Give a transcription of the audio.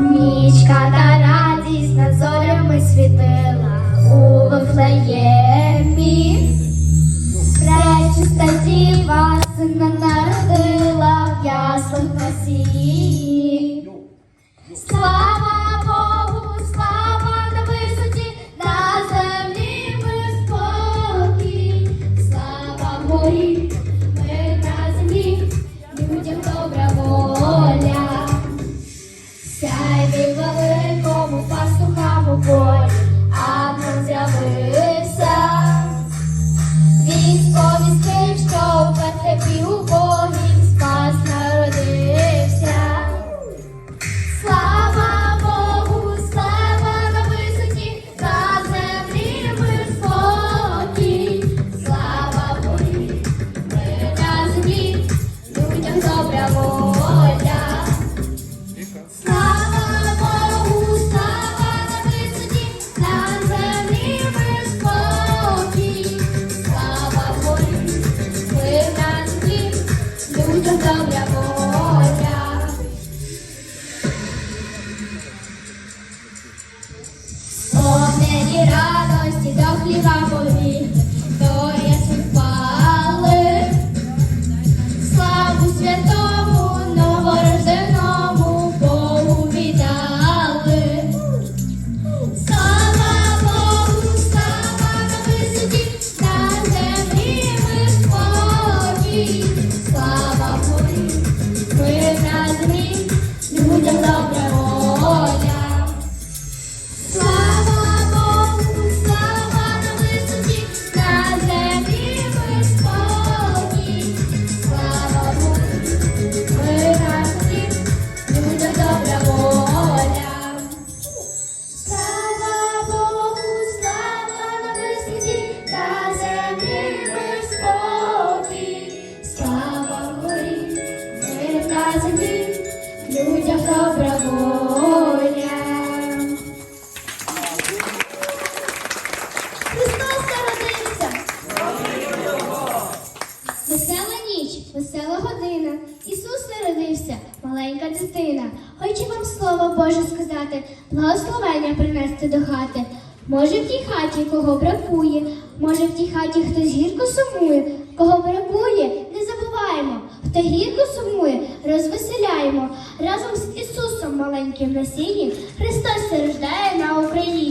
Нічка та радість над зорями світила у Вифлеємі. Пречиста діва сина народила в яслах на сіні. Добра воля. Повнені радості до хліба пові, до ясен пали. Славу святому людям добра воля. Христос народився! Весела ніч, весела година. Ісус народився, маленька дитина. Хочу вам слово Боже сказати, благословення принести до хати. Може в тій хаті кого бракує, може в тій хаті хтось гірко сумує, кого бракує, Хто гірко сумує, розвеселяємо. Разом з Ісусом маленьким на сіні Христос рождає на Україні.